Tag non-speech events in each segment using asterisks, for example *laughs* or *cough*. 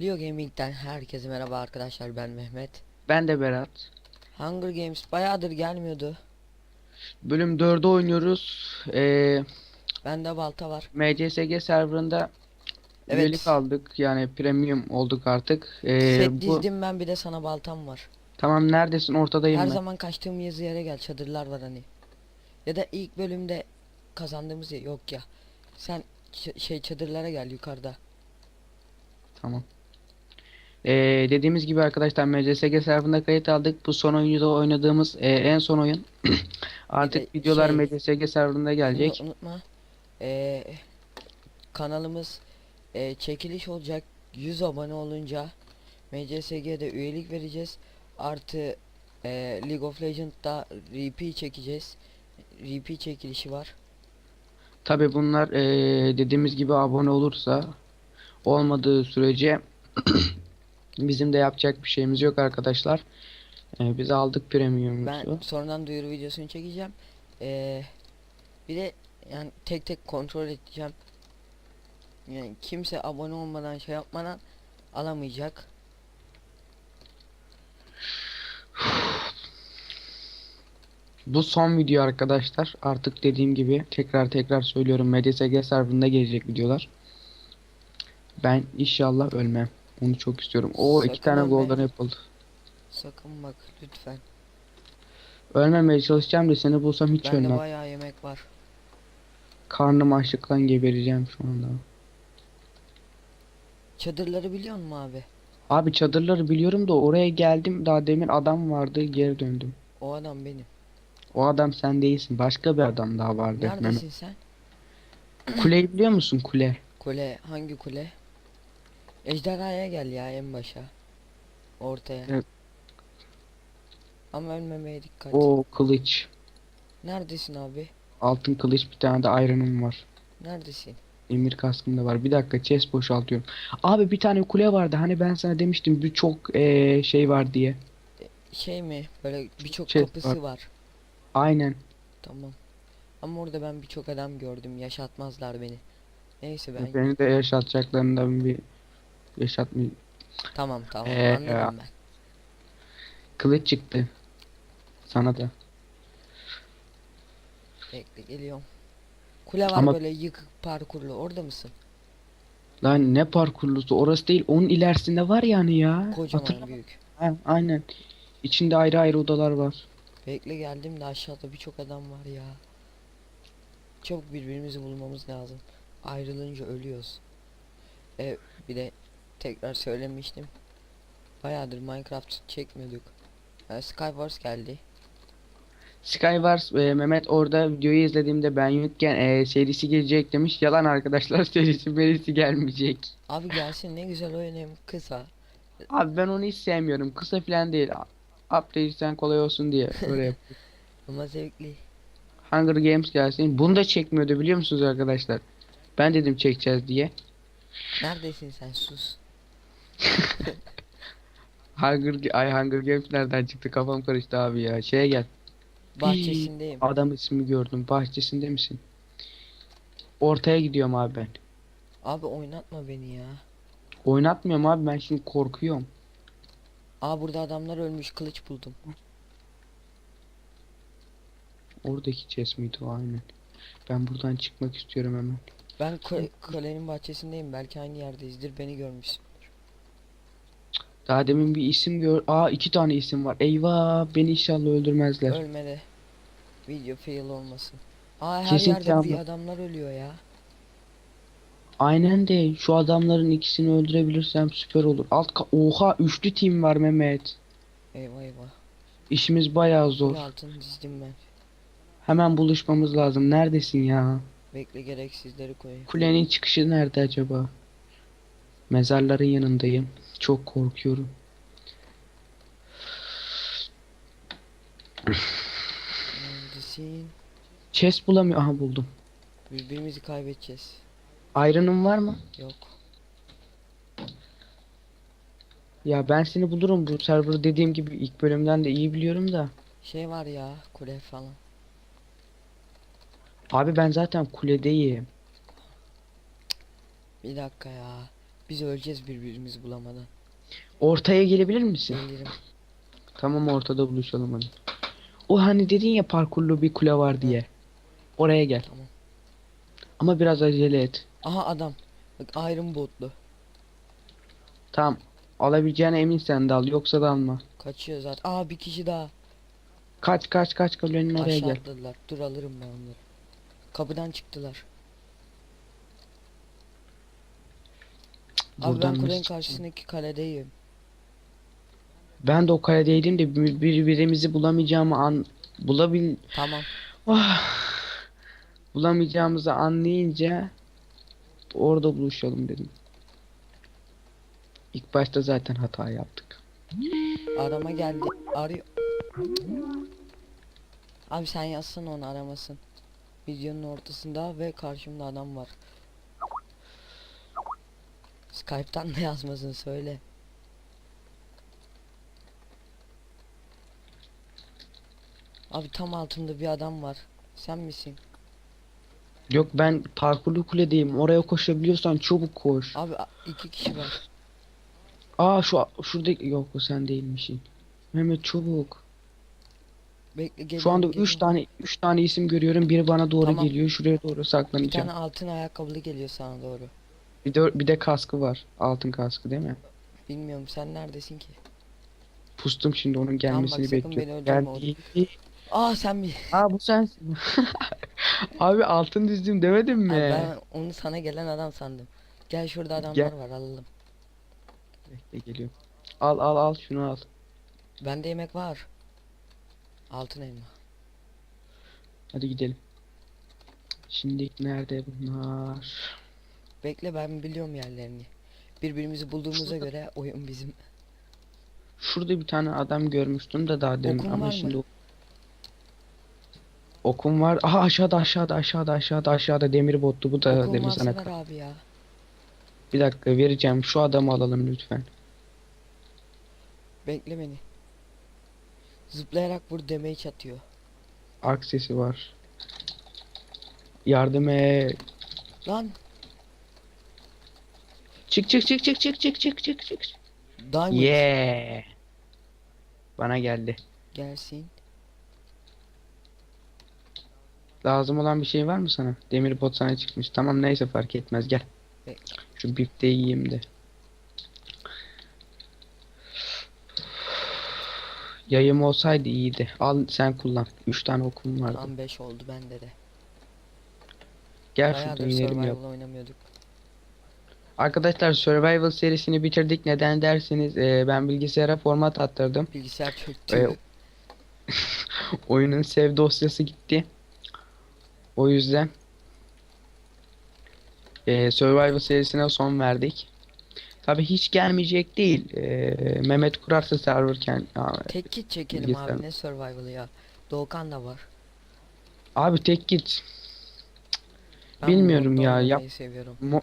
Leo Gaming'den herkese merhaba arkadaşlar ben Mehmet. Ben de Berat. Hunger Games bayağıdır gelmiyordu. Bölüm 4'ü oynuyoruz. Ee, Bende balta var. MCSG serverında Evet. üyelik aldık. Yani premium olduk artık. Ee, Set bu dizdim ben bir de sana baltam var. tamam neredesin? Ortadayım Her ben. zaman kaçtığım yazı yere gel çadırlar var hani. Ya da ilk bölümde kazandığımız yer yok ya. Sen şey çadırlara gel yukarıda. Tamam. Ee, dediğimiz gibi arkadaşlar MCSG serverında kayıt aldık. Bu son oyunu oynadığımız e, en son oyun. *clears throat* artık de videolar şey- MCSG serverında gelecek. Bunu unutma. Ee, kanalımız ee, çekiliş olacak. 100 abone olunca MCSG'de üyelik vereceğiz. Artı ee, League of Legends'da RP çekeceğiz. RP çekilişi var. Tabi bunlar ee, dediğimiz gibi abone olursa olmadığı sürece *clears throat* bizim de yapacak bir şeyimiz yok arkadaşlar. Ee, biz aldık Ben premium'umuzu. sonradan duyuru videosunu çekeceğim. Ee, bir de yani tek tek kontrol edeceğim. Yani kimse abone olmadan şey yapmadan alamayacak. *sighs* Bu son video arkadaşlar. Artık dediğim gibi tekrar tekrar söylüyorum. MDSG serverında gelecek videolar. Ben inşallah ölmem. Onu çok istiyorum. O iki tane golden apple. Sakın bak lütfen. Ölmemeye çalışacağım da seni bulsam hiç Bende ölmem. bayağı yemek var. Karnım açlıktan gebereceğim şu anda. Çadırları biliyor musun abi? Abi çadırları biliyorum da oraya geldim. Daha demin adam vardı. Geri döndüm. O adam benim. O adam sen değilsin. Başka bir adam daha vardı. Neredesin sen? Kuleyi biliyor musun? Kule. Kule hangi kule? Ejderhaya gel ya en başa. Ortaya. Evet. Ama ölmemeye dikkat. O kılıç. Neredesin abi? Altın kılıç bir tane de iron'um var. Neredesin? Emir kaskım da var. Bir dakika chest boşaltıyorum. Abi bir tane kule vardı. Hani ben sana demiştim bir çok eee, şey var diye. Şey mi? Böyle birçok kapısı var. var. Aynen. Tamam. Ama orada ben birçok adam gördüm. Yaşatmazlar beni. Neyse ben. Beni de yaşatacaklarından bir yaşatmay. Tamam tamam Ee, anladım ya. ben. Kılıç çıktı. Sana da. Bekle geliyorum. Kule var Ama- böyle yıkık parkurlu. Orada mısın? Lan ne parkurlusu orası değil. Onun ilerisinde var yani ya. Kocaman Hatırla- büyük. Ha, aynen. İçinde ayrı ayrı odalar var. Bekle geldim de aşağıda birçok adam var ya. Çabuk birbirimizi bulmamız lazım. Ayrılınca ölüyoruz. E bir de tekrar söylemiştim. Bayağıdır Minecraft çekmiyorduk. E, Skywars geldi. Skywars e, Mehmet orada videoyu izlediğimde ben yokken e, serisi gelecek demiş. Yalan arkadaşlar *laughs* serisi serisi gelmeyecek. Abi gelsin ne güzel hem kısa. Abi ben onu hiç sevmiyorum. Kısa falan değil. Update'den kolay olsun diye öyle *laughs* yap. Ama zevkli. Hunger Games gelsin. Bunu da çekmiyordu biliyor musunuz arkadaşlar? Ben dedim çekeceğiz diye. Neredesin sen sus. *laughs* Hunger, ay Hunger Games nereden çıktı kafam karıştı abi ya. Şeye gel. Bahçesindeyim. Adam ismi gördüm. Bahçesinde misin? Ortaya gidiyorum abi ben. Abi oynatma beni ya. Oynatmıyorum abi ben şimdi korkuyorum. Aa burada adamlar ölmüş kılıç buldum. Oradaki chest miydi o aynen. Ben buradan çıkmak istiyorum hemen. Ben ka- kalenin bahçesindeyim. Belki aynı yerdeyizdir. Beni görmüşsün. Daha demin bir isim gör. Aa iki tane isim var. Eyvah beni inşallah öldürmezler. Ölme de. Video fail olmasın. Aa her Kesinlikle yerde bir adamlar ölüyor ya. Aynen de şu adamların ikisini öldürebilirsem süper olur. Alt ka- Oha üçlü team var Mehmet. Eyvah eyvah. İşimiz bayağı zor. Kule altını dizdim ben. Hemen buluşmamız lazım. Neredesin ya? Bekle gereksizleri koyayım. Kulenin çıkışı nerede acaba? Mezarların yanındayım. Çok korkuyorum. Neredesin? Chest bulamıyor. Aha buldum. Birbirimizi kaybedeceğiz. Iron'un var mı? Yok. Ya ben seni bulurum. Bu server'ı dediğim gibi ilk bölümden de iyi biliyorum da. Şey var ya kule falan. Abi ben zaten kuledeyim. Bir dakika ya. Biz öleceğiz birbirimizi bulamadan. Ortaya gelebilir misin? Gelirim. Tamam ortada buluşalım hadi. O hani dedin ya parkurlu bir kule var diye. Oraya gel. Tamam. Ama biraz acele et. Aha adam. Bak Iron Botlu. Tamam. Alabileceğine eminsen de al yoksa da alma. Kaçıyor zaten. Aa bir kişi daha. Kaç kaç kaç kulenin oraya Aşağı gel. atladılar. Dur alırım ben onları. Kapıdan çıktılar. Abi Buradan ben kulenin nasıl karşısındaki kaledeyim. Ben de o kaledeydim de bir- birbirimizi bulamayacağımı an bulabil Tamam. Ah. bulamayacağımızı anlayınca orada buluşalım dedim. İlk başta zaten hata yaptık. Arama geldi. Arıyor. Abi sen yazsana onu aramasın. Videonun ortasında ve karşımda adam var. Skype'tan da yazmasın söyle. Abi tam altımda bir adam var. Sen misin? Yok ben parkurlu kuledeyim. Oraya koşabiliyorsan çabuk koş. Abi iki kişi var. Aa şu şurada yok o sen değilmişsin. Mehmet çabuk. Bekle geliyorum. Şu anda 3 geliyorum. tane 3 tane isim görüyorum. Biri bana doğru Tamam. geliyor. Şuraya doğru Bir saklanacağım. tane altın ayakkabılı geliyor sana doğru. Bir de bir de kaskı var. Altın kaskı değil mi? Bilmiyorum sen neredesin ki? Pustum şimdi onun gelmesini beni bekliyorum. oğlum. Geldi. Aa sen mi? Aa bu sensin. *laughs* Abi altın dizdim demedim mi? Abi ben onu sana gelen adam sandım. Gel şurada adamlar Gel. var alalım. Bekle geliyorum. Al al al şunu al. Bende yemek var. Altın elma. Hadi gidelim. Şimdi nerede bunlar? Bekle ben biliyorum yerlerini. Birbirimizi bulduğumuza göre oyun bizim. Şurada bir tane adam görmüştüm de daha demin Okun ama var mı? şimdi o- Okum var. Aha aşağıda aşağıda aşağıda aşağıda aşağıda demir bottu bu da Okul demin varsa sana. ver abi ya. Bir dakika vereceğim. Şu adamı alalım lütfen. Bekle beni. Zıplayarak vur damage atıyor. Ark sesi var. Yardım et. Lan Çık çık çık çık çık çık çık çık çık. diamond Yeah. Bana geldi. gelsin. Lazım olan bir şey var mı sana? Demir bot sana çıkmış. Tamam neyse fark etmez gel. Bekle. Şu bifteyi yiyeyim de. Yayım olsaydı iyiydi. Al sen kullan. 3 tane okum vardı. Tam 5 oldu bende de. Gel şuradan Bayağıdır inelim ya. survival oynamıyorduk. Arkadaşlar Survival serisini bitirdik. Neden derseniz e, ben bilgisayara format attırdım. Bilgisayar çöktü. E, *laughs* oyunun save dosyası gitti. O yüzden e, Survival serisine son verdik. Tabi hiç gelmeyecek değil. E, Mehmet kurarsa serverken Tek kit çekelim bilgisayar- abi ne survival'ı ya. Doğukan da var. Abi tek git. Ben Bilmiyorum ya, yap- seviyorum. Mo-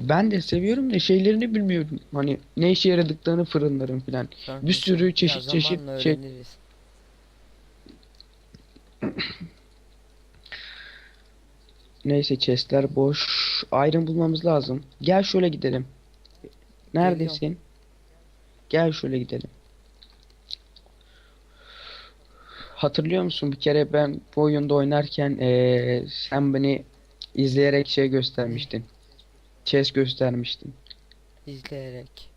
ben de seviyorum da şeylerini bilmiyorum. Hani ne işe yaradıklarını fırınlarım filan. Bir sürü ya çeşit çeşit zamanla şey- öğreniriz. Neyse chestler boş. Iron bulmamız lazım. Gel şöyle gidelim. Neredesin? Gel şöyle gidelim. Hatırlıyor musun bir kere ben bu oyunda oynarken eee, sen beni izleyerek şey göstermiştin. Chest göstermiştin. İzleyerek.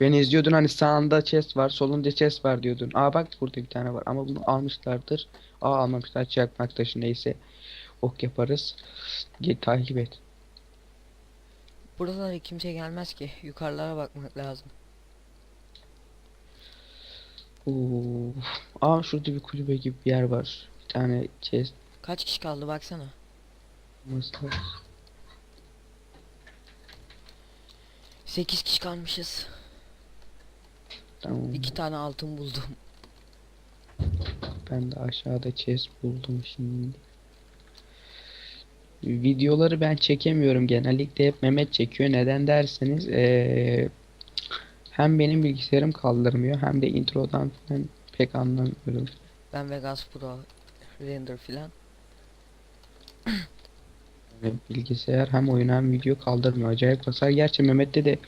Beni izliyordun hani sağında chest var, solunda chest var diyordun. Aa bak burada bir tane var ama bunu almışlardır. Aa almamışlar çakmak taşı neyse. Ok yaparız. Gel takip et. Buralara kimse gelmez ki. Yukarılara bakmak lazım. Oo. Aa şurada bir kulübe gibi bir yer var. Bir tane chest Kaç kişi kaldı baksana. olması 8 kişi kalmışız. Tamam. 2 tane altın buldum. Ben de aşağıda chest buldum şimdi. Videoları ben çekemiyorum genellikle hep Mehmet çekiyor. Neden derseniz eee, hem benim bilgisayarım kaldırmıyor hem de introdan falan pek anlamıyorum. Ben Vegas Pro render filan. *clears throat* Yani bilgisayar hem oyun hem video kaldırmıyor. Acayip kasar. Gerçi Mehmet'te de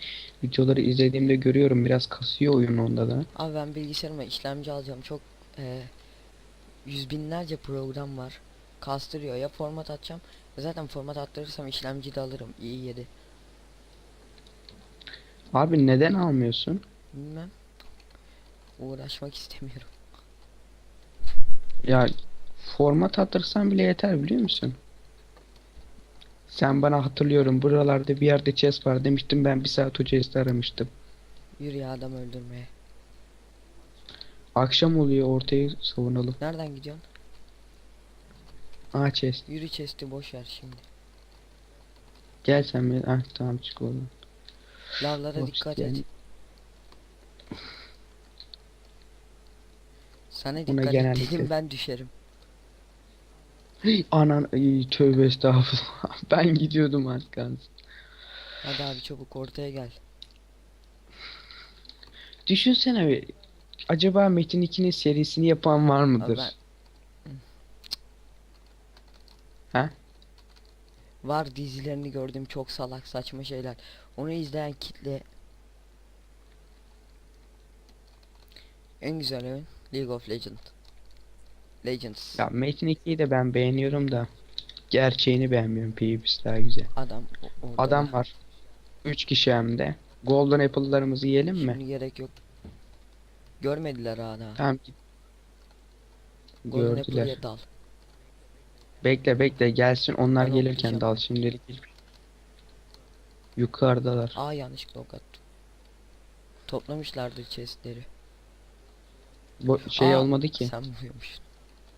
videoları izlediğimde görüyorum biraz kasıyor oyun onda da. Abi ben bilgisayarıma işlemci alacağım. Çok eee yüz binlerce program var. Kastırıyor. Ya format atacağım. Zaten format attırırsam işlemci de alırım. İyi yedi. Abi neden almıyorsun? Bilmem. Uğraşmak istemiyorum. Ya format attırsan bile yeter biliyor musun? Sen bana hatırlıyorum buralarda bir yerde chest var demiştim ben bir saat o chest'i aramıştım. Yürü ya adam öldürmeye. Akşam oluyor ortayı savunalım. Nereden gidiyorsun? Aa chest. Yürü chest'i boş ver şimdi. Gel sen bir. Ah tamam çık oğlum. Lavlara Yok, dikkat et. Sana dikkat et genellikle- dedim ben düşerim. Anan ay, tövbe estağfurullah. *laughs* Ben gidiyordum az kalsın. Hadi abi çabuk ortaya gel. Düşünsene bir. Acaba Metin 2'nin serisini yapan var mıdır? ben- Ha? Var dizilerini gördüm çok salak saçma şeyler. Onu izleyen kitle en güzel oyun League of Legends. Legends. Ya Metin 2'yi de ben beğeniyorum da gerçeğini beğenmiyorum. PvP'si daha güzel. Adam orada Adam da. var. 3 kişi hem de. Golden Apple'larımızı yiyelim mi? Şimdi gerek yok. Görmediler hala. Tamam git. Golden. Apple'ya dal. Bekle bekle gelsin onlar Ben gelirken dal şimdilik. Yukarıdalar. Aa yanlışlıkla ok attım. Toplamışlardır chestleri. Bu şey Aa, olmadı ki. Sen vuruyormuşsun.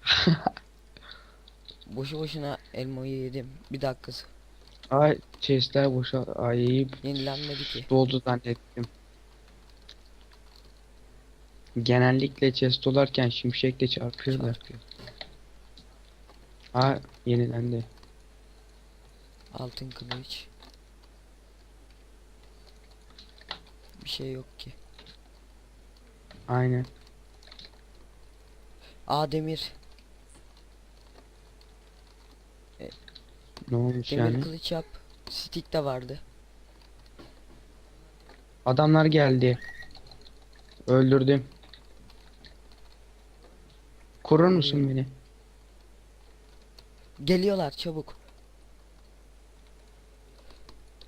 *laughs* Boşu boşuna elmayı yedim. Bir dakikası. Ay chestler boşa ay Yenilenmedi ki. doldu zannettim. Genellikle chest dolarken şimşekle çarpıyorlar. Çarpıyor. Aa yenilendi. Altın kılıç. Bir şey yok ki. Aynen. Aa demir. Ne olmuş Demir yani? kılıç yap. Stick de vardı. Adamlar geldi. Öldürdüm. Korur musun beni? Geliyorlar çabuk.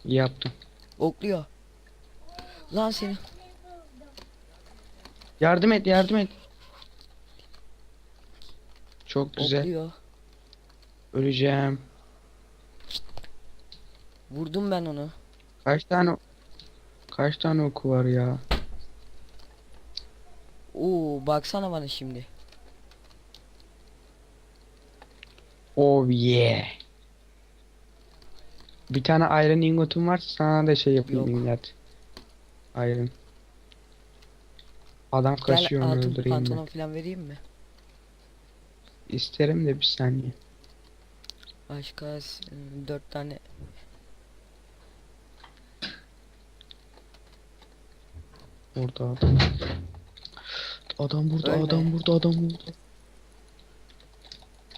İyi yaptın. Okluyor. Lan seni. Yardım et, yardım et. Çok güzel. Okluyor. Öleceğim. Vurdum ben onu. Kaç tane Kaç tane oku var ya? Oo baksana bana şimdi. Oh yeah. Bir tane iron ingotum var sana da şey yapayım Yok. Iron. Adam kaçıyor onu öldüreyim pantolon mi? falan vereyim mi? İsterim de bir saniye. Başka ıı, dört tane Orada adam. Adam burada, Ölme. adam burada, adam burada.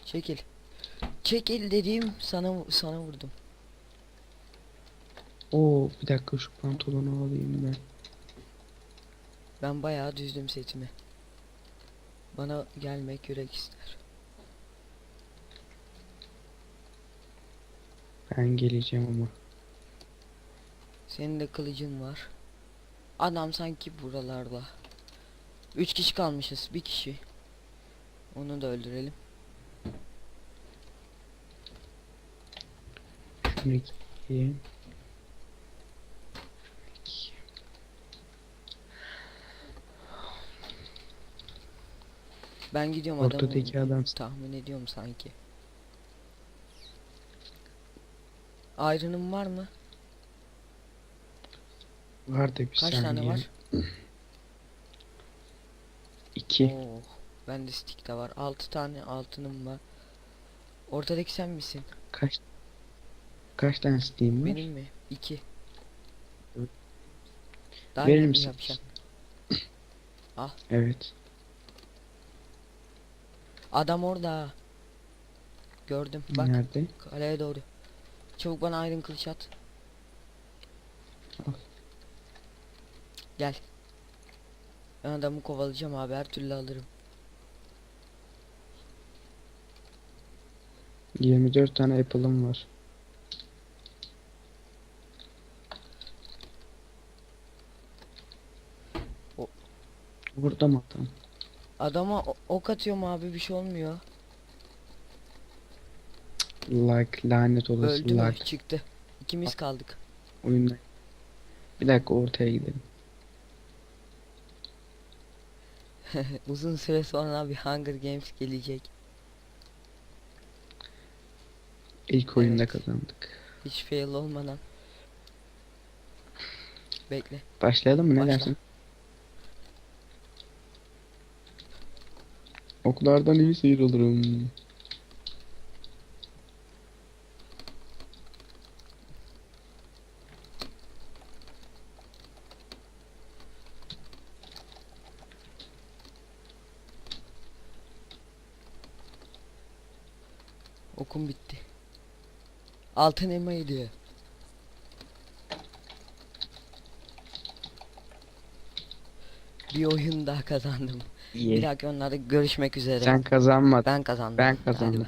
çekil. Çekil dediğim sana sana vurdum. Oo, bir dakika şu pantolonu alayım ben. Ben bayağı düzdüm setimi. Bana gelmek yürek ister. Ben geleceğim ama. Senin de kılıcın var. Adam sanki buralarda. Üç kişi kalmışız. Bir kişi. Onu da öldürelim. Şunu. Ben gidiyorum adamı Ortadaki adam tahmin ediyorum sanki. Ayrınım var mı? var da bir Kaç saniye. tane var? İki. Oo, ben de stick de var. 6 tane altınım var. Ortadaki sen misin? Kaç Kaç tane Steam var? Benim mi? 2. Evet. Daha Verir misin? yapacaksın? *clears throat* Evet. Adam orada. Gördüm. Bak Nerede? kaleye doğru. Çabuk bana ayrın kılıç at. Gel. Ben adamı kovalayacağım abi her türlü alırım. 24 tane apple'ım var. O- Burada mı adam? Adama ok atıyorum abi bir şey olmuyor. Like lanet olası Öldü mü? like. Çıktı. İkimiz kaldık. Oyunda. Bir dakika ortaya gidelim. *laughs* Uzun süre sonra bir Hunger Games gelecek. İlk oyunda Evet. kazandık. Hiç fail olmadan. Bekle. Başlayalım mı ne Başla. dersin? Oklardan iyi seyir alırım. Okum bitti. Altın elma gidiyor. Bir oyun daha kazandım. Bir İyi. dahaki onlarda görüşmek üzere. Sen kazanmadın. Ben kazandım. Ben kazandım.